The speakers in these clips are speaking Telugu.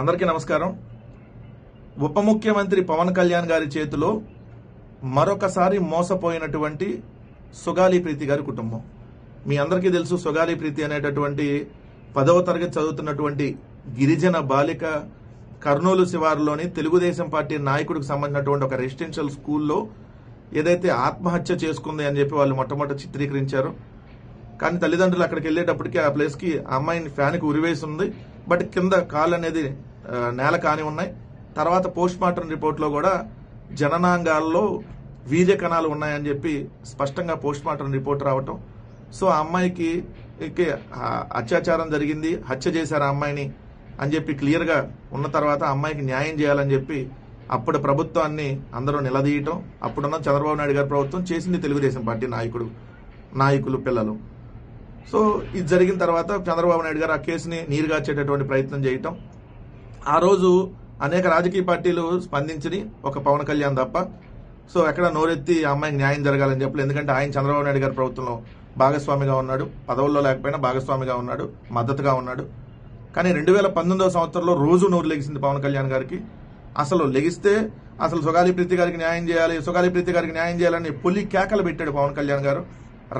అందరికీ నమస్కారం. ఉప ముఖ్యమంత్రి పవన్ కళ్యాణ్ గారి చేతిలో మరొకసారి మోసపోయినటువంటి సుగాలి ప్రీతి గారి కుటుంబం. మీ అందరికీ తెలుసు సుగాలి ప్రీతి అనేటటువంటి పదవ తరగతి చదువుతున్నటువంటి గిరిజన బాలిక కర్నూలు శివారులోని తెలుగుదేశం పార్టీ నాయకుడికి సంబంధించినటువంటి ఒక రెసిడెన్షియల్ స్కూల్లో ఏదైతే ఆత్మహత్య చేసుకుంది అని చెప్పి వాళ్ళు మొట్టమొదటి చిత్రీకరించారు. కానీ తల్లిదండ్రులు అక్కడికి వెళ్ళేటప్పటికి ఆ ప్లేస్కి అమ్మాయిని ఫ్యాన్కి ఉరివేసి ఉంది. బట్ కింద కాళ్ళు అనేది నేల కాని ఉన్నాయి. తర్వాత పోస్ట్ మార్టం రిపోర్ట్లో కూడా జననాంగాల్లో వీర్య కణాలు ఉన్నాయని చెప్పి స్పష్టంగా పోస్ట్ మార్టం రిపోర్ట్ రావటం. సో ఆ అమ్మాయికి అత్యాచారం జరిగింది హత్య చేశారు ఆ అమ్మాయిని అని చెప్పి క్లియర్గా ఉన్న తర్వాత అమ్మాయికి న్యాయం చేయాలని చెప్పి అప్పుడు ప్రభుత్వాన్ని అందరూ నిలదీయటం అప్పుడున్న చంద్రబాబు నాయుడు గారి ప్రభుత్వం చేసింది తెలుగుదేశం పార్టీ నాయకుడు నాయకులు పిల్లలు. సో ఇది జరిగిన తర్వాత చంద్రబాబు నాయుడు గారు ఆ కేసుని నీరుగార్చేటటువంటి ప్రయత్నం చేయటం. ఆ రోజు అనేక రాజకీయ పార్టీలు స్పందించని ఒక పవన్ కళ్యాణ్ తప్ప. సో ఎక్కడ నోరెత్తి ఆ అమ్మాయికి న్యాయం జరగాలని చెప్పలేదు. ఎందుకంటే ఆయన చంద్రబాబు నాయుడు గారి ప్రభుత్వంలో భాగస్వామిగా ఉన్నాడు. పదవుల్లో లేకపోయినా భాగస్వామిగా ఉన్నాడు మద్దతుగా ఉన్నాడు. కానీ రెండు వేల పంతొమ్మిదవ సంవత్సరంలో రోజు నోరు లెగిసింది పవన్ కళ్యాణ్ గారికి. అసలు లెగిస్తే అసలు సుగాలి ప్రీతి గారికి న్యాయం చేయాలి సుగాలి ప్రీతి గారికి న్యాయం చేయాలని పులి కేకలు పెట్టాడు పవన్ కళ్యాణ్ గారు.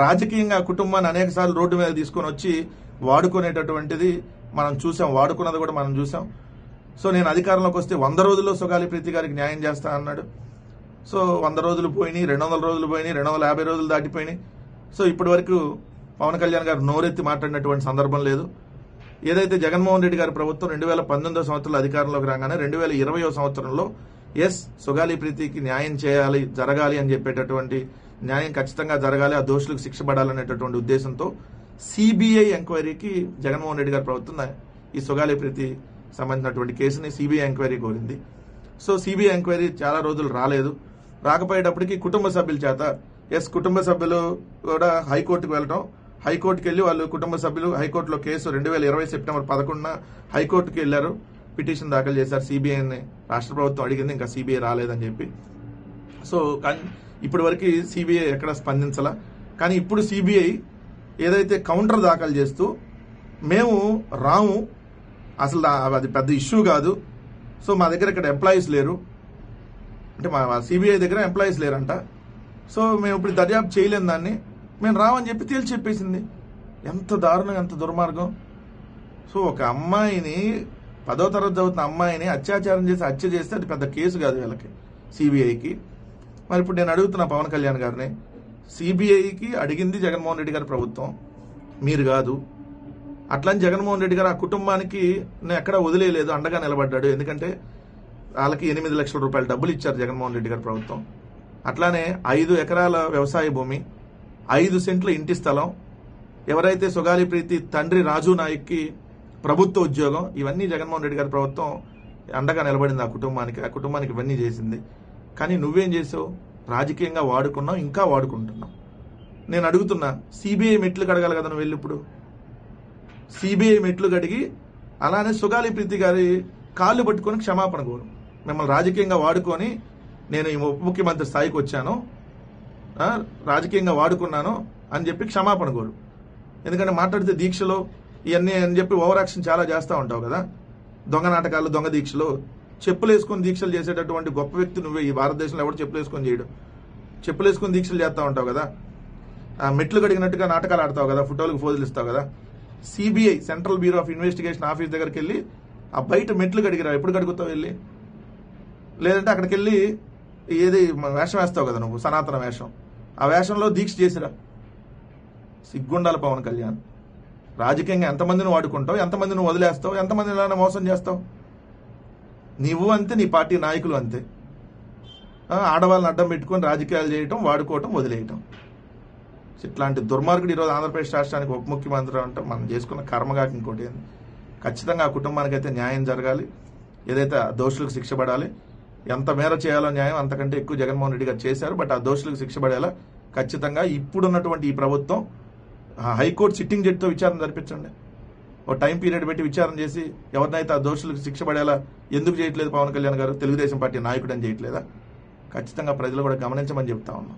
రాజకీయంగా కుటుంబాన్ని అనేక సార్లు రోడ్డు మీద తీసుకొని వచ్చి వాడుకునేటటువంటిది మనం చూసాం. వాడుకున్నది కూడా మనం చూసాం. సో నేను అధికారంలోకి వస్తే వంద రోజుల్లో సుగాలి ప్రీతి గారికి న్యాయం చేస్తా అన్నాడు. సో వంద రోజులు పోయినాయి రెండు వందల రోజులు పోయినాయి రెండు వందల యాభై రోజులు దాటిపోయినాయి. సో ఇప్పటి వరకు పవన్ కళ్యాణ్ గారు నోరెత్తి మాట్లాడినటువంటి సందర్భం లేదు. ఏదైతే జగన్మోహన్ రెడ్డి గారి ప్రభుత్వం రెండు వేల పంతొమ్మిదో సంవత్సరంలో అధికారంలోకి రాగానే రెండు వేల ఇరవయో సంవత్సరంలో ఎస్ సుగాలి ప్రీతికి న్యాయం చేయాలి జరగాలి అని చెప్పేటటువంటి న్యాయం ఖచ్చితంగా జరగాలి ఆ దోషులకు శిక్ష పడాలనేటటువంటి ఉద్దేశంతో సిబిఐ ఎంక్వైరీకి జగన్మోహన్ రెడ్డి గారి ప్రభుత్వం ఈ సుగాలి ప్రీతి సంబంధించినటువంటి కేసుని సిబిఐ ఎంక్వైరీ కోరింది. సో సిబిఐ ఎంక్వైరీ చాలా రోజులు రాలేదు. రాకపోయేటప్పటికి కుటుంబ సభ్యుల చేత ఎస్ కుటుంబ సభ్యులు కూడా హైకోర్టుకు వెళ్ళడం హైకోర్టుకి వెళ్ళి వాళ్ళు కుటుంబ సభ్యులు హైకోర్టులో కేసు రెండు వేల ఇరవై సెప్టెంబర్ పదకొండున హైకోర్టుకి వెళ్ళారు పిటిషన్ దాఖలు చేశారు సిబిఐని రాష్ట్ర ప్రభుత్వం అడిగింది ఇంకా సిబిఐ రాలేదని చెప్పి. సో కానీ ఇప్పటి వరకు సిబిఐ ఎక్కడ స్పందించాల. కానీ ఇప్పుడు సిబిఐ ఏదైతే కౌంటర్ దాఖలు చేస్తూ మేము రాము అసలు అది పెద్ద ఇష్యూ కాదు. సో మా దగ్గర ఇక్కడ ఎంప్లాయీస్ లేరు. అంటే మా సిబిఐ దగ్గర ఎంప్లాయీస్ లేరంట. సో మేము ఇప్పుడు దర్యాప్తు చేయలేము దాన్ని. మేము రామని చెప్పి తేల్చి చెప్పేసింది. ఎంత దారుణం ఎంత దుర్మార్గం. సో ఒక అమ్మాయిని పదో తరగతి చదువుతున్న అమ్మాయిని అత్యాచారం చేసి హత్య చేస్తే అది పెద్ద కేసు కాదు వీళ్ళకి సిబిఐకి మరి ఇప్పుడు నేను అడుగుతున్నా పవన్ కళ్యాణ్ గారిని. సిబిఐకి అడిగింది జగన్మోహన్ రెడ్డి గారి ప్రభుత్వం. మీరు కాదు. అట్లని జగన్మోహన్ రెడ్డి గారు ఆ కుటుంబానికి ఎక్కడ వదిలేయలేదు అండగా నిలబడ్డాడు. ఎందుకంటే వాళ్ళకి ఎనిమిది లక్షల రూపాయలు డబ్బులు ఇచ్చారు జగన్మోహన్ రెడ్డి గారి ప్రభుత్వం. అట్లానే ఐదు ఎకరాల వ్యవసాయ భూమి ఐదు సెంట్ల ఇంటి స్థలం ఎవరైతే సుగాలి ప్రీతి తండ్రి రాజు నాయక్కి ప్రభుత్వ ఉద్యోగం ఇవన్నీ జగన్మోహన్ రెడ్డి గారి ప్రభుత్వం అండగా నిలబడింది ఆ కుటుంబానికి. ఆ కుటుంబానికి ఇవన్నీ చేసింది. కానీ నువ్వేం చేసావు? రాజకీయంగా వాడుకున్నావు ఇంకా వాడుకుంటున్నావు. నేను అడుగుతున్నా సిబిఐ మెట్లు కడగాలి కదా నువ్వు వెళ్ళి ఇప్పుడు. సిబిఐ మెట్లు కడిగి అలానే సుగాలి ప్రీతి గారి కాళ్ళు పట్టుకొని క్షమాపణ కోరు. మిమ్మల్ని రాజకీయంగా వాడుకొని నేను ఈ ఉప ముఖ్యమంత్రి స్థాయికి వచ్చాను రాజకీయంగా వాడుకున్నాను అని చెప్పి క్షమాపణ కోరు. ఎందుకంటే మాట్లాడితే దీక్షలో ఇవన్నీ అని చెప్పి ఓవర్ యాక్షన్ చాలా చేస్తూ ఉంటావు కదా. దొంగ నాటకాలు దొంగ దీక్షలు చెప్పులు వేసుకొని దీక్షలు చేసేటటువంటి గొప్ప వ్యక్తి నువ్వే. ఈ భారతదేశంలో ఎవరు చెప్పులు వేసుకొని చేయడు. చెప్పులు వేసుకొని దీక్షలు చేస్తూ ఉంటావు కదా? ఆ మెట్లు కడిగినట్టుగా నాటకాలు ఆడతావు కదా? ఫోటోలకు ఫోజులు ఇస్తావు కదా? CBI central bureau of investigation office దగ్గరికి వెళ్ళి ఆ బయట మెట్లు కడిగిరా. ఎప్పుడు కడుగుతావు వెళ్ళి? లేదంటే అక్కడికి వెళ్ళి ఏది వేషం వేస్తావు కదా నువ్వు? సనాతన వేషం. ఆ వేషంలో దీక్ష చేసిరా. సిగ్గుండాలి పవన్ కళ్యాణ్. రాజకీయంగా ఎంతమందిని వాడుకుంటావు? ఎంతమందిని వదిలేస్తావు? ఎంతమందిని ఇలానే మోసం చేస్తావు? నీవు అంతే నీ పార్టీ నాయకులు అంతే. ఆడవాళ్ళని అడ్డం పెట్టుకొని రాజకీయాలు చేయటం వాడుకోవటం వదిలేయటం. ఇట్లాంటి దుర్మార్గుడు ఈరోజు ఆంధ్రప్రదేశ్ రాష్ట్రానికి ఉప ముఖ్యమంత్రి అంటే మనం చేసుకున్న కర్మగాక ఇంకోటి ఏంది? ఖచ్చితంగా ఆ కుటుంబానికి అయితే న్యాయం జరగాలి. ఏదైతే ఆ దోషులకు శిక్ష పడాలి ఎంత మేర చేయాలో న్యాయం అంతకంటే ఎక్కువ జగన్మోహన్ రెడ్డి గారు చేశారు. బట్ ఆ దోషులకు శిక్ష పడేలా ఖచ్చితంగా ఇప్పుడున్నటువంటి ఈ ప్రభుత్వం హైకోర్టు సిట్టింగ్ జడ్జితో విచారణ జరిపించండి. ఓ టైం పీరియడ్ పెట్టి విచారణ చేసి ఎవరినైతే ఆ దోషులకు శిక్ష పడేలా ఎందుకు చేయట్లేదు పవన్ కళ్యాణ్ గారు? తెలుగుదేశం పార్టీ నాయకుడు అని చేయట్లేదా? ఖచ్చితంగా ప్రజలు కూడా గమనించమని చెప్తా ఉన్నాం.